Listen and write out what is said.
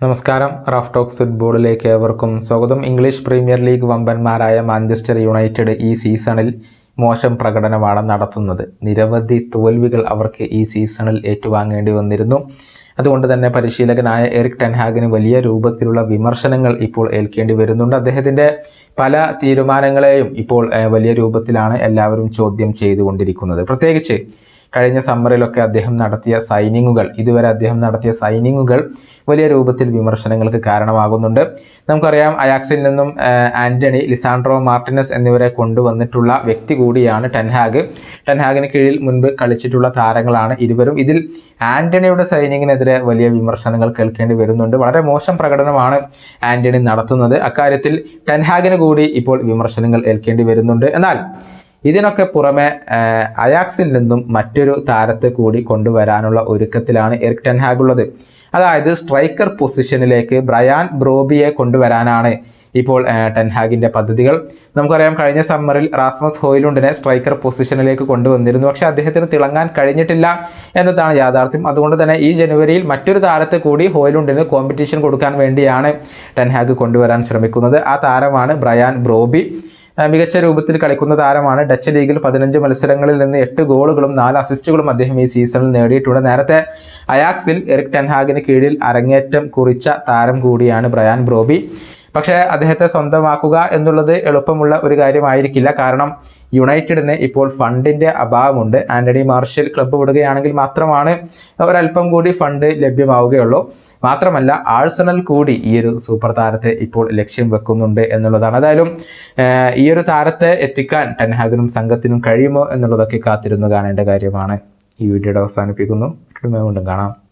നമസ്കാരം. Rough talks ഫുട്ബോളിലേക്ക് ഏവർക്കും സ്വാഗതം. ഇംഗ്ലീഷ് പ്രീമിയർ ലീഗ് വമ്പന്മാരായ മാഞ്ചസ്റ്റർ യുണൈറ്റഡ് ഈ സീസണിൽ മോശം പ്രകടനമാണ് നടത്തുന്നത്. നിരവധി തോൽവികൾ അവർക്ക് ഈ സീസണിൽ ഏറ്റുവാങ്ങേണ്ടി വന്നിരുന്നു. അതുകൊണ്ട് തന്നെ പരിശീലകനായ എറിക് ടെൻഹാഗിന് വലിയ രൂപത്തിലുള്ള വിമർശനങ്ങൾ ഇപ്പോൾ ഏൽക്കേണ്ടി വരുന്നുണ്ട്. അദ്ദേഹത്തിന്റെ പല തീരുമാനങ്ങളെയും ഇപ്പോൾ വലിയ രൂപത്തിലാണ് എല്ലാവരും ചോദ്യം ചെയ്തുകൊണ്ടിരിക്കുന്നത്. പ്രത്യേകിച്ച് കഴിഞ്ഞ സമ്മറിലൊക്കെ അദ്ദേഹം നടത്തിയ സൈനിങ്ങുകൾ ഇതുവരെ അദ്ദേഹം നടത്തിയ സൈനിങ്ങുകൾ വലിയ രൂപത്തിൽ വിമർശനങ്ങൾക്ക് കാരണമാകുന്നുണ്ട്. നമുക്കറിയാം അയാക്സിൽ നിന്നും ആന്റണി ലിസാൻഡ്രോ മാർട്ടിനസ് എന്നിവരെ കൊണ്ടുവന്നിട്ടുള്ള വ്യക്തി കൂടിയാണ് ടെൻഹാഗ്. ടെൻഹാഗിന് കീഴിൽ മുൻപ് കളിച്ചിട്ടുള്ള താരങ്ങളാണ് ഇരുവരും. ഇതിൽ ആന്റണിയുടെ സൈനിങ്ങിനെതിരെ വലിയ വിമർശനങ്ങൾ കേൾക്കേണ്ടി വരുന്നുണ്ട്. വളരെ മോശം പ്രകടനമാണ് ആന്റണി നടത്തുന്നത്. അക്കാര്യത്തിൽ ടെൻഹാഗിന് കൂടി ഇപ്പോൾ വിമർശനങ്ങൾ ഏൽക്കേണ്ടി വരുന്നുണ്ട്. എന്നാൽ ഇതിനൊക്കെ പുറമെ അയാക്സിൽ നിന്നും മറ്റൊരു താരത്തെ കൂടി കൊണ്ടുവരാനുള്ള ഒരുക്കത്തിലാണ് എറിക് ടെൻഹാഗ് ഉള്ളത്. അതായത് സ്ട്രൈക്കർ പൊസിഷനിലേക്ക് ബ്രയാൻ ബ്രോബിയെ കൊണ്ടുവരാനാണ് ഇപ്പോൾ ടെൻഹാഗിന്റെ പദ്ധതികൾ. നമുക്കറിയാം കഴിഞ്ഞ സമ്മറിൽ റാസ്മസ് ഹോയിലുണ്ടിനെ സ്ട്രൈക്കർ പൊസിഷനിലേക്ക് കൊണ്ടുവന്നിരുന്നു. പക്ഷേ അദ്ദേഹത്തിന് തിളങ്ങാൻ കഴിഞ്ഞിട്ടില്ല എന്നതാണ് യാഥാർത്ഥ്യം. അതുകൊണ്ട് തന്നെ ഈ ജനുവരിയിൽ മറ്റൊരു താരത്തെ കൂടി ഹോയിലുണ്ടിന് കോമ്പറ്റീഷൻ കൊടുക്കാൻ വേണ്ടിയാണ് ടെൻഹാഗ് കൊണ്ടുവരാൻ ശ്രമിക്കുന്നത്. ആ താരമാണ് ബ്രയാൻ ബ്രോബി. മികച്ച രൂപത്തിൽ കളിക്കുന്ന താരമാണ് ഡച്ച് ലീഗിൽ പതിനഞ്ച് മത്സരങ്ങളിൽ നിന്ന് എട്ട് ഗോളുകളും നാല് അസിസ്റ്റുകളും അദ്ദേഹം ഈ സീസണിൽ നേടിയിട്ടുണ്ട്. നേരത്തെ അയാക്സിൽ എറിക് ടെൻഹാഗിന് കീഴിൽ അരങ്ങേറ്റം കുറിച്ച താരം കൂടിയാണ് ബ്രയാൻ ബ്രോബി. പക്ഷേ അദ്ദേഹത്തെ സ്വന്തമാക്കുക എന്നുള്ളത് എളുപ്പമുള്ള ഒരു കാര്യമായിരിക്കില്ല. കാരണം യുണൈറ്റഡിന് ഇപ്പോൾ ഫണ്ടിന്റെ അഭാവമുണ്ട്. ആന്റണി മാർഷ്യൽ ക്ലബ്ബ് വിടുകയാണെങ്കിൽ മാത്രമാണ് ഒരല്പം കൂടി ഫണ്ട് ലഭ്യമാവുകയുള്ളൂ. മാത്രമല്ല ആഴ്സണൽ കൂടി ഈ ഒരു സൂപ്പർ താരത്തെ ഇപ്പോൾ ലക്ഷ്യം വെക്കുന്നുണ്ട് എന്നുള്ളതാണ്. അതായാലും ഈ ഒരു താരത്തെ എത്തിക്കാൻ ടെൻഹാഗിനും സംഘത്തിനും കഴിയുമോ എന്നുള്ളതൊക്കെ കാത്തിരുന്നു കാണേണ്ട കാര്യമാണ്. ഈ വീഡിയോയുടെ അവസാനിപ്പിക്കുന്നു. വീണ്ടും കാണാം.